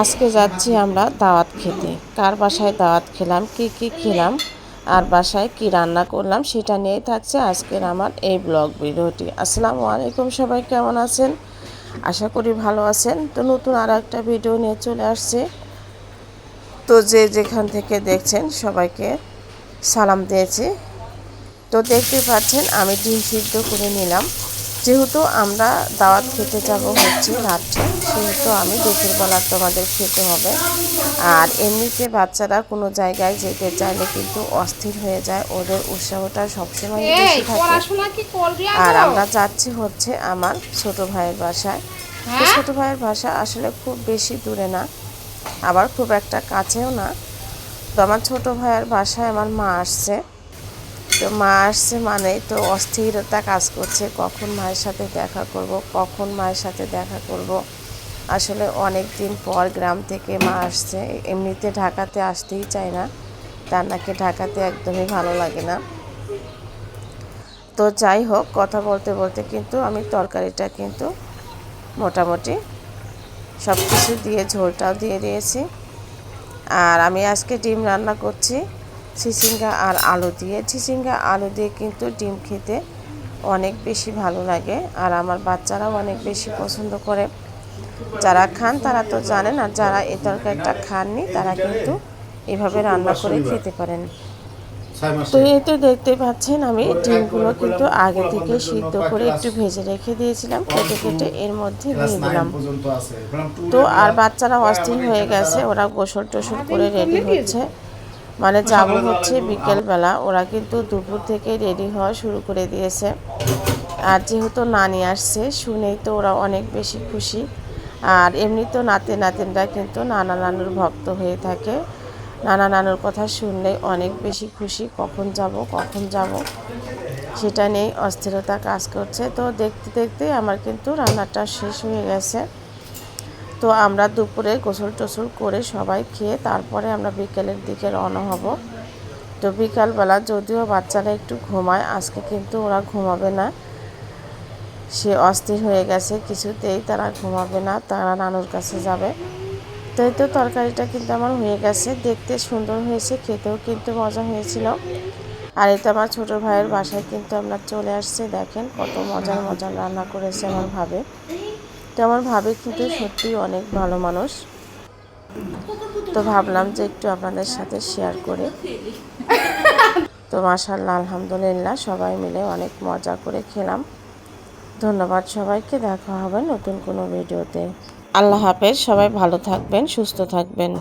আজকে যাচ্ছি আমরা দাওয়াত খেতে। কার বাসায় দাওয়াত খেলাম, কি কি খেলাম, আর বাসায় কি রান্না করলাম সেটা নিয়েই থাকছে আজকের আমার এই ব্লগ ভিডিওটি। আসসালামু আলাইকুম, সবাই কেমন আছেন? আশা করি ভালো আছেন। তো নতুন আর একটা ভিডিও নিয়ে চলে আসছে। তো যে যেখান থেকে দেখছেন সবাইকে সালাম দিয়েছি। তো দেখতে পাচ্ছেন আমি ডিম সিদ্ধ করে নিলাম। যেহেতু আমরা দাওয়াত খেতে যাব হচ্ছে রাত্রে সেহেতু আমি দুপুরবেলা তোমাদের খেতে হবে। আর এমনিতে বাচ্চারা কোনো জায়গায় যেতে চাইলে কিন্তু অস্থির হয়ে যায় ওদের উৎসাহটা সবসময় বেশি থাকে। আর আমরা যাচ্ছি হচ্ছে আমার ছোট ভাইয়ের বাসায়। তো ছোট ভাইয়ের বাসা আসলে খুব বেশি দূরে না আবার খুব একটা কাছেও না। তো আমার ছোট ভাইয়ের বাসায় আমার মা আসছে। তো মা আসছে মানে তো অস্থিরতা কাজ করছে, কখন মায়ের সাথে দেখা করব, কখন মায়ের সাথে দেখা করব। আসলে অনেক দিন পর গ্রাম থেকে মা আসছে এমনিতে ঢাকাতে আসতেই চায় না, তার নাকি ঢাকাতে একদমই ভালো লাগে না। তো যাই হোক, কথা বলতে বলতে কিন্তু আমি তরকারিটা কিন্তু মোটামুটি সব কিছু দিয়ে ঝোলটাও দিয়ে দিয়েছি। আর আমি আজকে ডিম রান্না করছি। চিচিঙ্গা আর আলু দিয়ে। চিচিঙ্গা আলু দিয়ে কিন্তু ডিম খেতে অনেক বেশি ভালো লাগে। আর আমার বাচ্চারাও অনেক বেশি পছন্দ করে। যারা খান তারা তো জানেন আর যারা এই তরকারিটা খাননি তারা কিন্তু এভাবে রান্না করে খেতে পারেন। তো এই তো দেখতে পাচ্ছেন আমি ডিমগুলো কিন্তু আগে থেকে সিদ্ধ করে একটু ভেজে রেখে দিয়েছিলাম কেটে কেটে এর মধ্যে দিয়ে দিলাম। তো আর বাচ্চারা অস্থির হয়ে গেছে ওরা গোসল টোসল করে রেডি হচ্ছে। মানে যাব হচ্ছে বিকেলবেলা ওরা কিন্তু দুপুর থেকে রেডি হওয়া শুরু করে দিয়েছে। আর যেহেতু নানি আসছে শুনেই তো ওরা অনেক বেশি খুশি। আর এমনি তো নাতে নাতেনরা কিন্তু নানা নানুর ভক্ত হয়ে থাকে। নানা নানুর কথা শুনলে অনেক বেশি খুশি কখন যাব কখন যাব। সেটা নিয়েই অস্থিরতা কাজ করছে। তো দেখতে দেখতে আমার কিন্তু রান্নাটা শেষ হয়ে গেছে। তো আমরা দুপুরে গোসল টোসল করে সবাই খেয়ে তারপরে আমরা বিকেলের দিকে রওনা হব। তো বিকালবেলা যদিও বাচ্চারা একটু ঘুমায়, আজকে কিন্তু ওরা ঘুমাবে না। সে অস্থির হয়ে গেছে, কিছুতেই তারা ঘুমাবে না, তারা নানুর কাছে যাবে। তো এই তো তরকারিটা কিন্তু আমার হয়ে গেছে, দেখতে সুন্দর হয়েছে, খেতেও কিন্তু মজা হয়েছিল। আর এটা আমার ছোটো ভাইয়ের বাসায় কিন্তু আমরা চলে আসছে, দেখেন কত মজার মজার রান্না করেছে আমার ভাবে। তো আমার ভাবে কিন্তু সত্যি অনেক ভালো মানুষ। তো ভাবলাম যে একটু আপনাদের সাথে শেয়ার করে। তো মাসাল্লাহ আলহামদুলিল্লাহ, সবাই মিলে অনেক মজা করে খেলাম। ধন্যবাদ সবাইকে, দেখা হবে নতুন কোনো ভিডিওতে। আল্লাহ হাফেজ, সবাই ভালো থাকবেন, সুস্থ থাকবেন।